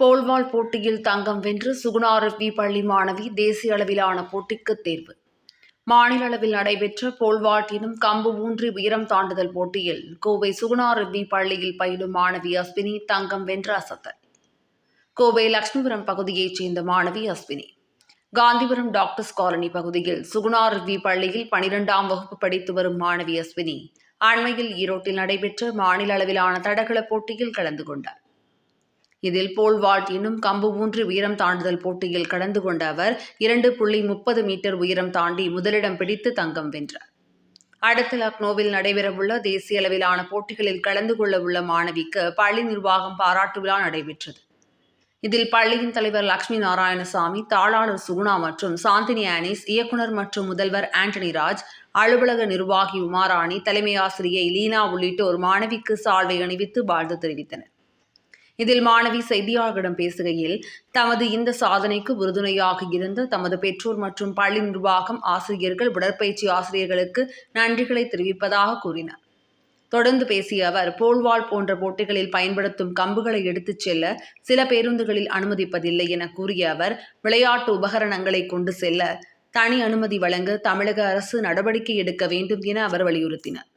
போல்வாள் போட்டியில் தங்கம் வென்று சுகுணாரவி பள்ளி மாணவி தேசிய அளவிலான போட்டிக்கு தேர்வு. மாநில அளவில் நடைபெற்ற போல்வாட்டினும் கம்பு ஊன்றி உயரம் தாண்டுதல் போட்டியில் கோவை சுகுணாரவி பள்ளியில் பயிலும் மாணவி அஸ்வினி தங்கம் வென்ற அசத்தல். கோவை லட்சுமிபுரம் பகுதியைச் சேர்ந்த மாணவி அஸ்வினி. காந்திபுரம் டாக்டர்ஸ் காலனி பகுதியில் சுகுணாரவி பள்ளியில் பனிரெண்டாம் வகுப்பு படித்து வரும் மாணவி அஸ்வினி அண்மையில் ஈரோட்டில் நடைபெற்ற மாநில அளவிலான தடகள போட்டியில் கலந்து கொண்டார். இதில் போல் வால்ட் இன்னும் கம்பு ஊன்றி உயரம் தாண்டுதல் போட்டியில் கலந்து கொண்ட அவர் இரண்டு புள்ளி முப்பது மீட்டர் உயரம் தாண்டி முதலிடம் பிடித்து தங்கம் வென்றார். அடுத்து லக்னோவில் நடைபெறவுள்ள தேசிய அளவிலான போட்டிகளில் கலந்து கொள்ள உள்ள மாணவிக்கு பள்ளி நிர்வாகம் பாராட்டு விழா நடைபெற்றது. இதில் பள்ளியின் தலைவர் லக்ஷ்மி நாராயணசாமி தாளாளர் சுகுணா மற்றும் சாந்தினி ஆனிஸ் இயக்குனர் மற்றும் முதல்வர் ஆண்டனி ராஜ் அலுவலக நிர்வாகி உமாராணி தலைமை ஆசிரியை லீனா உள்ளிட்டோர் மாணவிக்கு சால்வை அணிவித்து வாழ்த்து தெரிவித்தனர். இதில் மாணவி செய்தியாளர்களிடம் பேசுகையில் தமது இந்த சாதனைக்கு உறுதுணையாக இருந்த தமது பெற்றோர் மற்றும் பள்ளி நிர்வாகம் ஆசிரியர்கள் உடற்பயிற்சி ஆசிரியர்களுக்கு நன்றிகளை தெரிவிப்பதாக கூறினார். தொடர்ந்து பேசிய அவர் போல்வாள் போன்ற போட்டிகளில் பயன்படுத்தும் கம்புகளை எடுத்துச் செல்ல சில பேருந்துகளில் அனுமதிப்பதில்லை என கூறிய அவர் விளையாட்டு உபகரணங்களை கொண்டு செல்ல தனி அனுமதி வழங்க தமிழக அரசு நடவடிக்கை எடுக்க வேண்டும் என அவர் வலியுறுத்தினார்.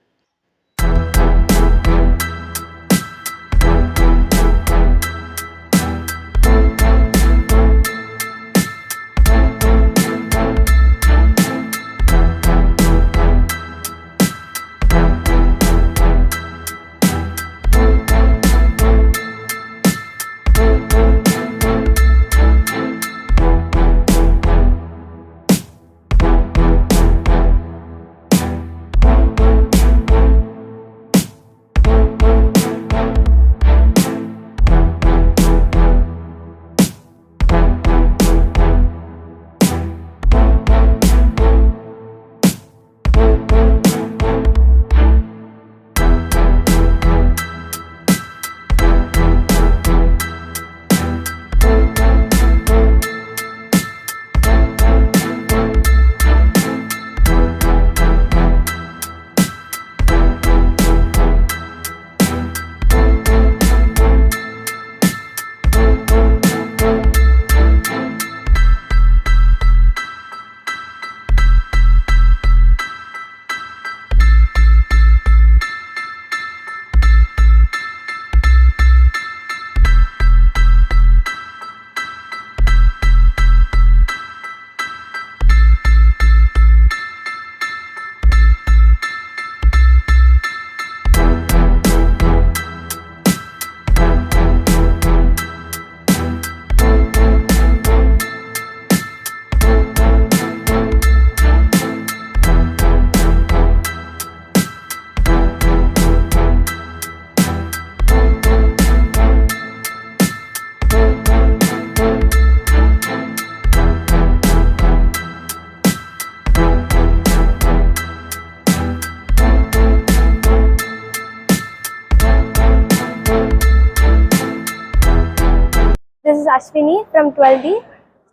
Ashwini from twelve from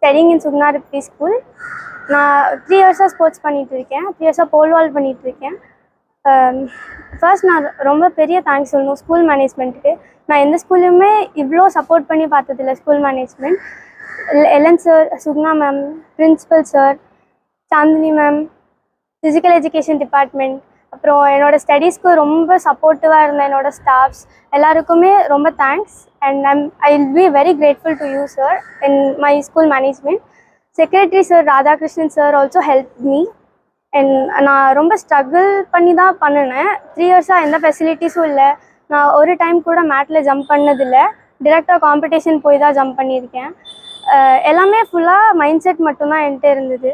12D, in in school நான் த்ரீ இயர்ஸாக ஸ்போர்ட்ஸ் பண்ணிகிட்டு இருக்கேன். த்ரீ இயர்ஸாக போல் வால் இருக்கேன். Um, ஃபர்ஸ்ட் நான் ரொம்ப பெரிய தேங்க்ஸ் சொல்லணும் ஸ்கூல் மேனேஜ்மெண்ட்டுக்கு நான் எந்த ஸ்கூல்லையுமே இவ்வளோ சப்போர்ட் பண்ணி பார்த்ததில்ல school management Elan sir Sugna ma'am principal sir Chandini ma'am physical education department அப்புறம் என்னோட ஸ்டடீஸ்க்கு ரொம்ப சப்போர்ட்டிவாக இருந்த என்னோடய ஸ்டாஃப்ஸ் எல்லாருக்குமே ரொம்ப thanks and I'm I will be very grateful to you sir in my school management secretary sir Radhakrishnan sir also help me and நான் ரொம்ப ஸ்ட்ரகிள் பண்ணி தான் பண்ணினேன். த்ரீ இயர்ஸாக எந்த ஃபெசிலிட்டிஸும் இல்லை. நான் ஒரு டைம் கூட மேட்டில் ஜம்ப் பண்ணதில்லை. டிரெக்டாக காம்படிஷன் போய் தான் ஜம்ப் பண்ணியிருக்கேன். எல்லாமே ஃபுல்லாக மைண்ட் செட் மட்டும்தான் என்கிட்ட இருந்தது.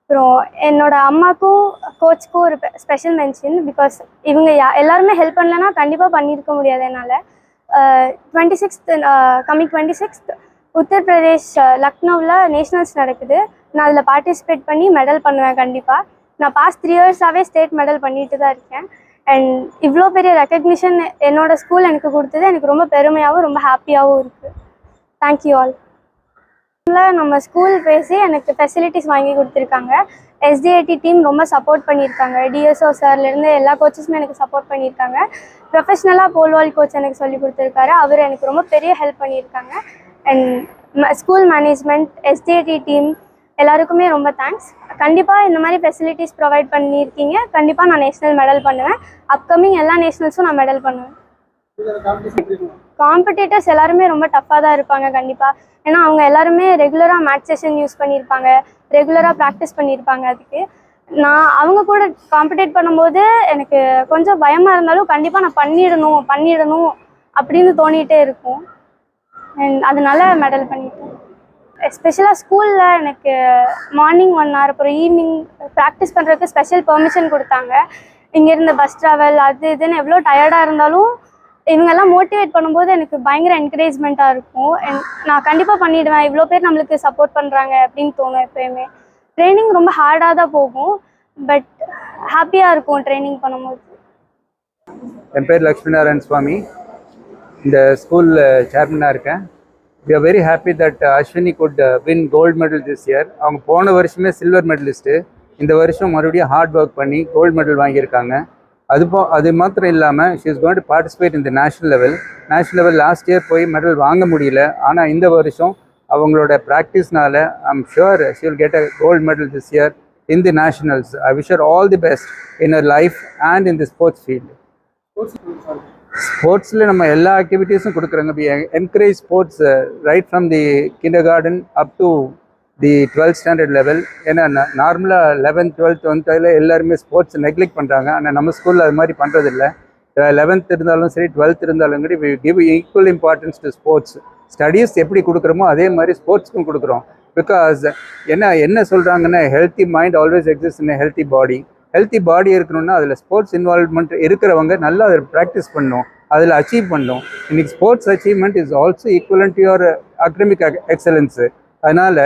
அப்புறம் என்னோட அம்மாக்கும் கோச்சுக்கும் ஒரு ஸ்பெஷல் மென்ஷன் பிகாஸ் இவங்க யா எல்லாருமே ஹெல்ப் பண்ணலன்னா கண்டிப்பாக பண்ணியிருக்க முடியாது என்னால். Twenty sixth coming twenty sixth Uttar Pradesh லக்னோவில் நேஷ்னல்ஸ் நடக்குது. நான் அதில் பார்ட்டிசிபேட் பண்ணி மெடல் பண்ணுவேன் கண்டிப்பாக நான் பாஸ்ட் த்ரீ இயர்ஸாகவே ஸ்டேட் மெடல் பண்ணிட்டு தான் இருக்கேன். அண்ட் இவ்வளோ பெரிய ரெக்கக்னிஷன் என்னோட ஸ்கூல் எனக்கு கொடுத்தது. எனக்கு ரொம்ப பெருமையாகவும் ரொம்ப ஹாப்பியாகவும் இருக்குது தேங்க்யூ ஆல் நம்ம ஸ்கூல் பேசி எனக்கு ஃபெசிலிட்டிஸ் வாங்கி கொடுத்துருக்காங்க. எஸ்டிஐடி டீம் ரொம்ப சப்போர்ட் பண்ணியிருக்காங்க. டிஎஸ்ஓ சார்லேருந்து எல்லா கோச்சஸுமே எனக்கு சப்போர்ட் பண்ணியிருக்காங்க. ப்ரொஃபஷ்னலாக போல்வால் கோச் எனக்கு சொல்லி கொடுத்துருக்காரு. அவர் எனக்கு ரொம்ப பெரிய ஹெல்ப் பண்ணியிருக்காங்க. And school management STID team எல்லாருக்குமே ரொம்ப தேங்க்ஸ் கண்டிப்பாக இந்த மாதிரி ஃபெசிலிட்டிஸ் ப்ரொவைட் பண்ணியிருக்கீங்க. கண்டிப்பாக நான் நேஷ்னல் மெடல் பண்ணுவேன். அப்கமிங் எல்லா நேஷ்னல்ஸும் நான் மெடல் பண்ணுவேன். காம்படிட்டர்ஸ் எல்லாருமே ரொம்ப டஃப்பாக தான் இருப்பாங்க கண்டிப்பாக ஏன்னா அவங்க எல்லாருமே ரெகுலராக மேட்சேஷன் செஷன் யூஸ் பண்ணியிருப்பாங்க ரெகுலராக ப்ராக்டிஸ் பண்ணியிருப்பாங்க அதுக்கு. நான் அவங்க கூட காம்படேட் பண்ணும்போது எனக்கு கொஞ்சம் பயமாக இருந்தாலும் கண்டிப்பாக நான் பண்ணிடணும் பண்ணிடணும் அப்படின்னு தோணிகிட்டே இருக்கும். அண்ட் அதனால மெடல் பண்ணிட்டேன். எஸ்பெஷலாக ஸ்கூலில் எனக்கு மார்னிங் ஒன் ஹவர் அப்புறம் ஈவினிங் ப்ராக்டிஸ் பண்ணுறதுக்கு ஸ்பெஷல் பெர்மிஷன் கொடுத்தாங்க. இங்கேருந்து பஸ் ட்ராவல் அது இதுன்னு எவ்வளோ டயர்டாக இருந்தாலும் இவங்கெல்லாம் மோட்டிவேட் பண்ணும்போது எனக்கு பயங்கர என்கரேஜ்மெண்ட்டாக இருக்கும். நான் கண்டிப்பாக பண்ணிடுவேன். இவ்வளோ பேர் நம்மளுக்கு சப்போர்ட் பண்ணுறாங்க அப்படின்னு தோணும் எப்போயுமே. ட்ரைனிங் ரொம்ப ஹார்டாக தான் போகும். பட் ஹாப்பியாக இருக்கும் ட்ரைனிங் பண்ணும்போது. என் பேர் லக்ஷ்மிநாராயண் சுவாமி. இந்த ஸ்கூலில் சேர்மனாக இருக்கேன். We are very happy that Ashwini could win gold medal this year அவங்க போன வருஷமே சில்வர் மெடலிஸ்ட்டு இந்த வருஷம் மறுபடியும் ஹார்ட் ஒர்க் பண்ணி கோல்டு மெடல் வாங்கியிருக்காங்க. அது போ அது மாத்திரம் இல்லாமல் she is going to participate இந்த national level national level last year போய் மெடல் வாங்க முடியல. ஆனால் இந்த வருஷம் அவங்களோட ப்ராக்டிஸ்னால I'm sure she will get a gold medal this year in the nationals I wish all the best in our life and in the sports field ஸ்போர்ட்ஸில் நம்ம எல்லா ஆக்டிவிட்டீஸும் கொடுக்குறோங்க. Be encourage sports right from the kindergarten up to the twelfth standard level. ஏன்னா நார்மலாக eleventh twelfth டுவெல்த்தில் எல்லாருமே sports neglect பண்ணுறாங்க ஆனால் நம்ம ஸ்கூலில் அது மாதிரி பண்ணுறதில்ல லெவன்த் இருந்தாலும் சரி டுவெல்த் இருந்தாலும் சரி we give equal importance to sports studies எப்படி கொடுக்குறோமோ அதே மாதிரி ஸ்போர்ட்ஸ்க்கும் கொடுக்குறோம். பிகாஸ் என்ன என்ன சொல்கிறாங்கன்னா healthy mind always exist in healthy body healthy body இருக்கணும்னா அதில் ஸ்போர்ட்ஸ் இன்வால்வ்மெண்ட் இருக்கிறவங்க நல்லா அதை ப்ராக்டிஸ் பண்ணும். அதில் அச்சீவ் பண்ணும். இன்றைக்கி sports achievement is also equivalent to your academic excellence அதனால்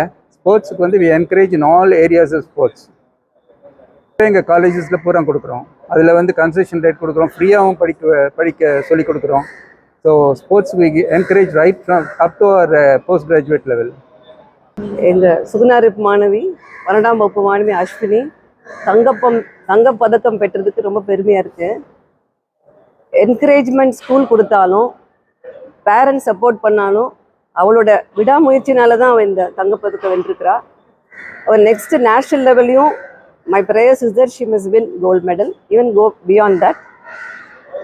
ஸ்போர்ட்ஸுக்கு வந்து we encourage in all areas of sports எங்கள் காலேஜஸில் பூரா கொடுக்குறோம். அதில் வந்து கன்செஷன் ரேட் கொடுக்குறோம். ஃப்ரீயாகவும் படிக்க படிக்க சொல்லிக் கொடுக்குறோம். So sports we encourage right from up to our post graduate level எங்கள் சுகுணாரிப் மாணவி பன்னெண்டாம் வகுப்பு மாணவி அஸ்வினி தங்கப்பம் தங்கப்பதக்கம் பெற்றதுக்கு ரொம்ப பெருமையாக இருக்குது என்கரேஜ்மெண்ட் ஸ்கூல் கொடுத்தாலும் பேரண்ட்ஸ் சப்போர்ட் பண்ணாலும் அவளோட விடாமுயற்சினால தான் அவள் இந்த தங்கப்பதக்கம் வென்றிருக்கிறா. அவள் நெக்ஸ்ட் நேஷ்னல் லெவல்லையும் my prayers is that she miss win gold medal even go beyond that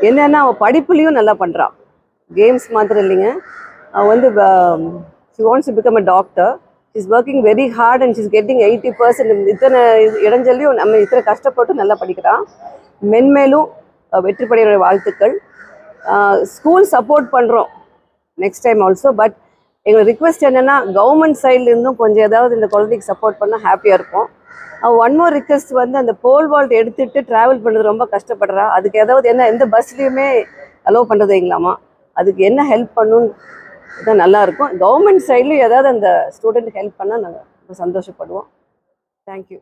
என்னென்னா அவள் படிப்புலேயும் நல்லா பண்ணுறான் கேம்ஸ் மாத்திரம் இல்லைங்க. அவள் வந்து she wants to become a doctor is working very hard and is getting eighty percent இத்தனை இடைஞ்சல்லையும் நம்ம இத்தனை கஷ்டப்பட்டு நல்லா படிக்கிறான் மென்மேலும் வெற்றி படைய வாழ்த்துக்கள். ஸ்கூல் சப்போர்ட் பண்ணுறோம் நெக்ஸ்ட் டைம் ஆல்சோ பட் எங்களுக்கு ரிக்வெஸ்ட் என்னென்னா கவர்மெண்ட் சைட்லேருந்தும் கொஞ்சம் ஏதாவது இந்த குழந்தைக்கு சப்போர்ட் பண்ணால் ஹாப்பியாக இருக்கும் ஒன் மோர் ரிக்வெஸ்ட் வந்து அந்த போல் வால்ட் எடுத்துகிட்டு ட்ராவல் பண்ணுறது ரொம்ப கஷ்டப்படுறா. அதுக்கு ஏதாவது என்ன எந்த பஸ்லேயுமே அலோவ் பண்ணுறது இல்லைங்களாமா அதுக்கு என்ன ஹெல்ப் பண்ணணும் தான் நல்லாயிருக்கும் கவர்மெண்ட் சைட்லையும் ஏதாவது அந்த ஸ்டூடெண்ட் ஹெல்ப் பண்ணால் நாங்கள் ரொம்ப சந்தோஷப்படுவோம். தேங்க்யூ